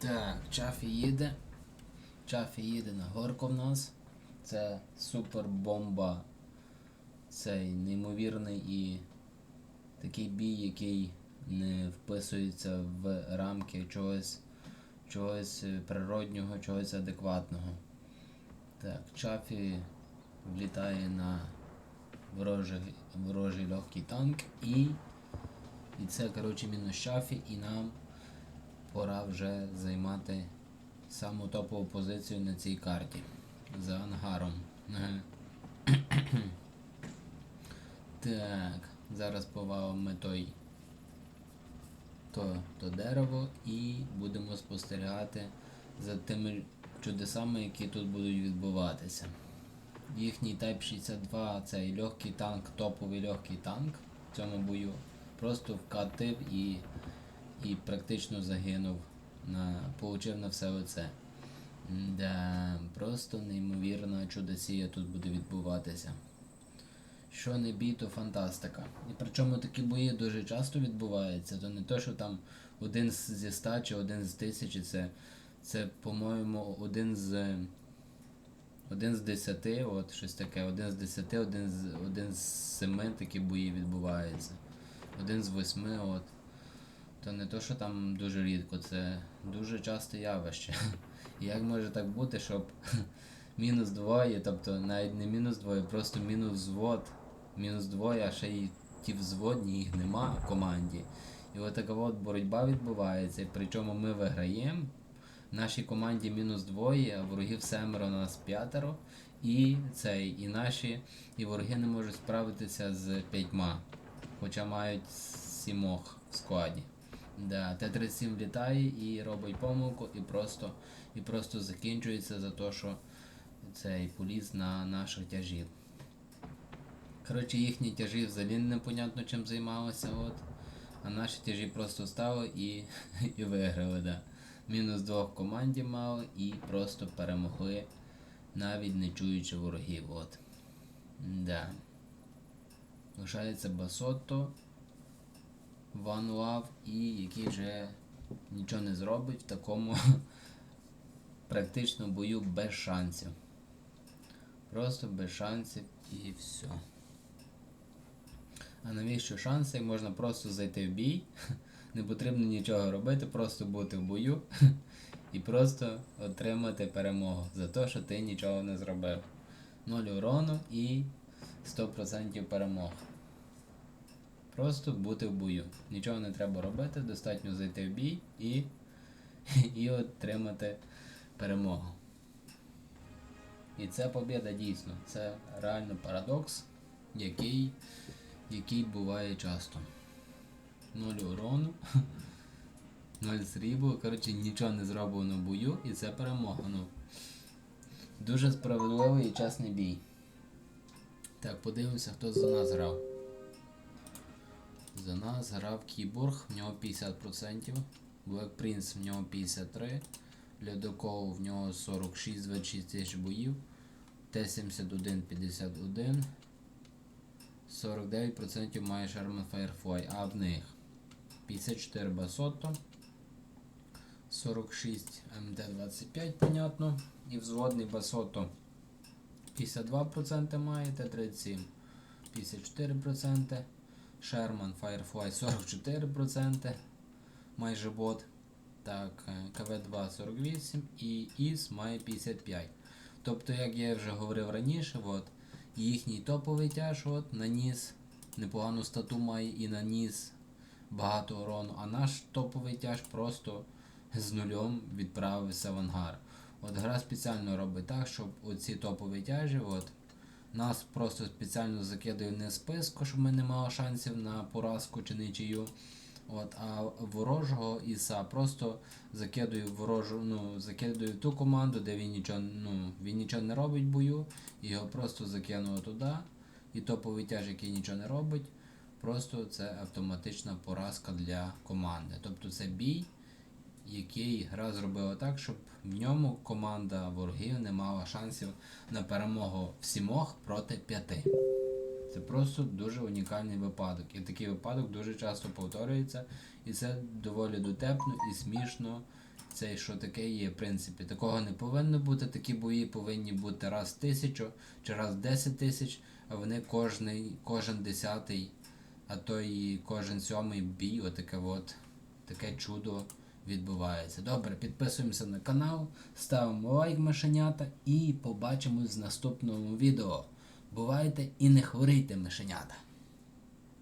Так, Чафі їде. Чафі їде на горку в нас. Це супер бомба. Цей неймовірний і такий бій, який не вписується в рамки чогось, чогось природнього, чогось адекватного. Так, Чафі влітає на ворожий, ворожий легкий танк і. І це, коротше, мінус Чафі, і нам пора вже займати саму топову позицію на цій карті. За ангаром. Так, зараз повалимо той то, то дерево і будемо спостерігати за тими чудесами, які тут будуть відбуватися. Їхній Type 62 цей легкий танк, топовий легкий танк в цьому бою просто вкатив і, і практично загинув. На, получив на все оце. Да, просто неймовірна чудосія тут буде відбуватися. Що не бій, то фантастика. І причому такі бої дуже часто відбуваються. То не то, що там один зі ста чи один з тисячі, це, це по-моєму, один з. Один з десяти, от щось таке, один з десяти, один з один з семи такі бої відбуваються. Один з восьми, от. То не то, що там дуже рідко, це дуже часте явище. Як може так бути, щоб мінус двоє, тобто навіть не мінус двоє, просто мінус взвод, мінус двоє, а ще й ті взводні, їх нема в команді. І от така от боротьба відбувається, причому ми виграємо. В нашій команді мінус двоє, а ворогів семеро, нас п'ятеро. І цей, і наші, і вороги не можуть справитися з п'ятьма, хоча мають сімох в складі. Да, Т-37 літає і робить помилку, і просто, і просто закінчується за те, що цей поліз на наших тяжів. Коротше, їхні тяжі взагалі непонятно чим займалися, от. А наші тяжі просто стали і, і виграли, да. Мінус двох команді мали і просто перемогли, навіть не чуючи ворогів. От. Да. Лишається Басотто, One Love і який вже нічого не зробить в такому практично бою без шансів. Просто без шансів і все. А навіщо шанси? Можна просто зайти в бій, не потрібно нічого робити, просто бути в бою і просто отримати перемогу за те, що ти нічого не зробив. Ноль урону і 100% перемог. Просто бути в бою. Нічого не треба робити, достатньо зайти в бій і, і отримати перемогу. І це побіда дійсно. Це реально парадокс, який, який буває часто. Нуль урону, нуль сріблу, коротше, нічого не зроблено в бою, і це перемога. Ну, дуже справедливий і чесний бій. Так, подивимося, хто за нас грав. За нас грав Кіборг, в нього 50%, Black Prince в нього 53%, Ледокол в нього 46 26 тисяч боїв, Т-71 51, 49% має Sherman Firefly, а в них 54 Басотто, 46 МТ-25, понятно, і взводний Басотто 52% має, Т-37 54%. Sherman Firefly 44%, майже бот. Так, е, КВ2 48 і ІС має 55. Тобто, як я вже говорив раніше, от, їхній топовий тяж от, наніс непогану стату має і наніс багато урону, а наш топовий тяж просто з нульом відправився в ангар. От гра спеціально робить так, щоб оці топові тяжі от, нас просто спеціально закидує не списку, щоб ми не мали шансів на поразку чи нічию. От, а ворожого Іса просто закидує ворожу, ну, закидує ту команду, де він нічого, ну, він нічого не робить в бою, його просто закинуло туди. І топовий тяж, який нічого не робить, просто це автоматична поразка для команди. Тобто це бій, який гра зробила так, щоб в ньому команда ворогів не мала шансів на перемогу в сімох проти п'яти. Це просто дуже унікальний випадок. І такий випадок дуже часто повторюється. І це доволі дотепно і смішно. Це що таке є, в принципі. Такого не повинно бути. Такі бої повинні бути раз тисячу чи раз десять тисяч, а вони кожний, кожен десятий, а то і кожен сьомий бій, отаке от таке чудо відбувається. Добре, підписуємося на канал, ставимо лайк мишенята і побачимось в наступному відео. Бувайте і не хворійте мишенята!